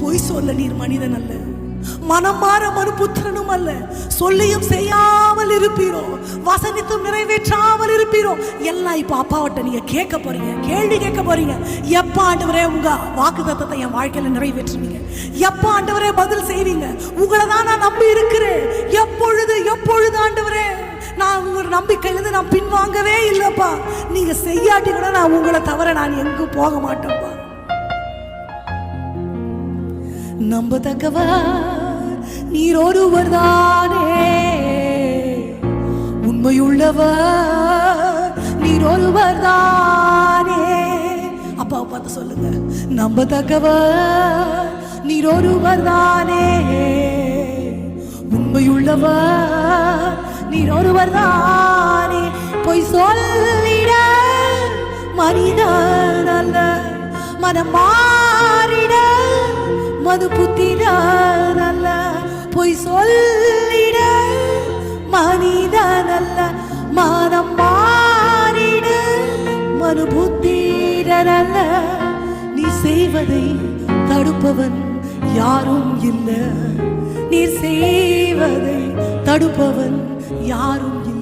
பொய் சொல்ல நீர் மனிதன் அல்ல. மனம் மாற மறு புத்திரனும் அல்ல. சொல்லியும் செய்யாமல் இருப்பீரோ. வசனித்தும் நிறைவேற்றாமல் இருப்பீரோ. எல்லாம் இப்ப அப்பாவட்ட நீங்க கேட்க போறீங்க. கேள்வி கேட்க போறீங்க. எப்ப ஆண்டவரே உங்க வாக்கு தத்தத்தை என் வாழ்க்கையில நிறைவேற்றுவீங்க எப்ப ஆண்டவரே பதில் செய்வீங்க உங்களை தான் நான் நம்பி இருக்கிறேன். எப்பொழுது எப்பொழுது ஆண்டவரே? நான் உங்களோட நம்பிக்கையிலிருந்து நான் பின்வாங்கவே இல்லைப்பா. நீங்க செய்யாட்டி கூட நான் உங்களை தவிர நான் எங்கும் போக மாட்டேன்ப்பா. நம்பத்தக்கவா? நீர் ஒருவர் தானே உண்மையுள்ளவர் நீர் ஒருவர் தானே அப்பாவை பார்த்து சொல்லுங்க. நம்பத்தக்கவர் நீர் ஒருவர் தானே உண்மையுள்ளவர் நீர் ஒருவர் தானே பொய் சொல்லிட மனிதன் அல்ல மனம் மாறிட மது புத்திரன் அல்ல பொய் சொல்லிட மனிதன் அல்ல மனம் மாறிட மனு புத்திரன் அல்ல நீ செய்வதை தடுப்பவன் யாரும் இல்லை. நீர் செய்வதை தடுப்பவன் யாரும் இல்லை.